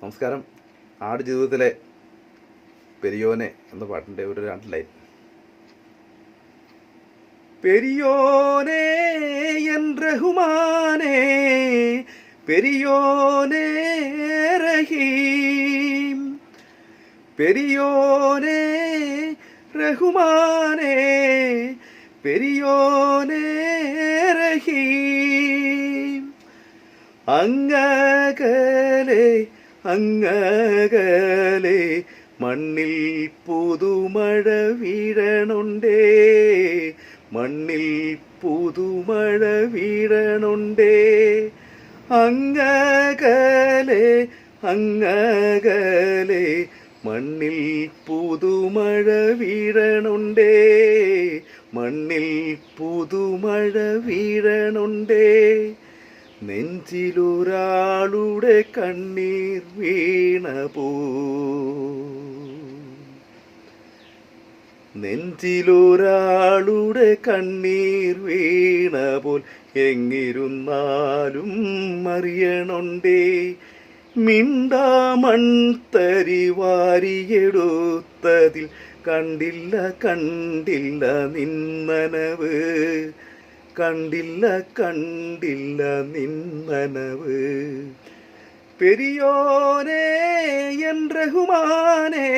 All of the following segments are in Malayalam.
നമസ്കാരം. ആട് ജീവിതത്തിലെ പെരിയോനെ എന്ന പാട്ടിന്റെ ഒരു രണ്ട് ലൈൻ. പെരിയോനെ എൻ റഹുമാനേ പെരിയോനെ റഹീം പെരിയോനെ റഹുമാനേ പെരിയോനെ റഹീം. അങ്ങകലെ അങ്ങകലെ മണ്ണിൽ പുതുമഴ വീഴണുണ്ടേ. മണ്ണിൽ പുതുമഴ വീഴണുണ്ടേ. അങ്ങകലെ അങ്ങകലെ മണ്ണിൽ പുതുമഴ വീഴണുണ്ടേ. മണ്ണിൽ പുതുമഴ വീഴണുണ്ടേ. നെഞ്ചിലൊരാളുടെ കണ്ണീർ വീണ പോ നെഞ്ചിലൊരാളുടെ കണ്ണീർ വീണ പോൽ എങ്ങിരുന്നാലും അറിയണുണ്ടേ. മിണ്ടാമൺതരി വാരിയെടുത്തതിൽ കണ്ടില്ല കണ്ടില്ല നിന്നനവ്. കണ്ടില്ല കണ്ടില്ല നിന്നനവ് പെരിയോനെ എൻ റഹുമാനേ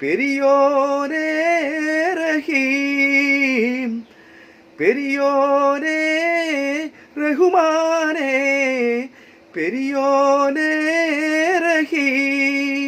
പെരിയോനെ റഹീം പെരിയോനെ റഹുമാനേ പെരിയോനെ റഹീം